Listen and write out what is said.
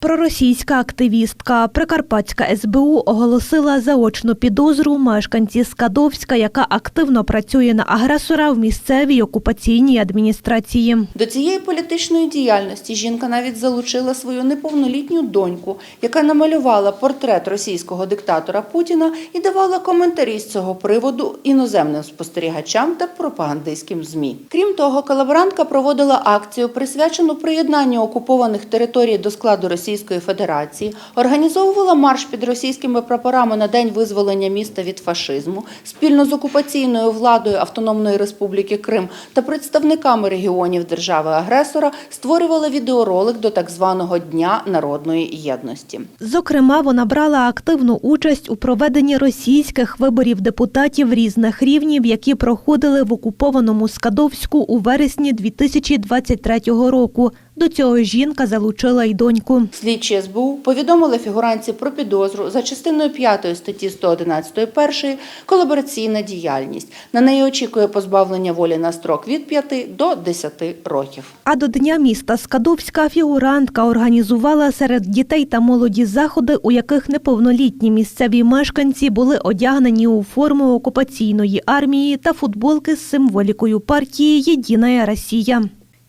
Проросійська активістка Прикарпатська СБУ оголосила заочну підозру мешканці Скадовська, яка активно працює на агресора в місцевій окупаційній адміністрації. До цієї політичної діяльності жінка навіть залучила свою неповнолітню доньку, яка намалювала портрет російського диктатора Путіна і давала коментарі з цього приводу іноземним спостерігачам та пропагандистським ЗМІ. Крім того, колаборантка проводила акцію, присвячену приєднанню окупованих територій до складу Російської Федерації, організовувала марш під російськими прапорами на день визволення міста від фашизму спільно з окупаційною владою Автономної Республіки Крим та представниками регіонів держави-агресора створювала відеоролик до так званого Дня народної єдності. Зокрема, вона брала активну участь у проведенні російських виборів депутатів різних рівнів, які проходили в окупованому Скадовську у вересні 2023 року. До цього жінка залучила й доньку. Слідчі СБУ повідомили фігуранці про підозру за частиною 5 статті 111 першої колабораційна діяльність. На неї очікує позбавлення волі на строк від 5 до 10 років. А до Дня міста Скадовська фігурантка організувала серед дітей та молоді заходи, у яких неповнолітні місцеві мешканці були одягнені у форму окупаційної армії та футболки з символікою партії Єдина Росія.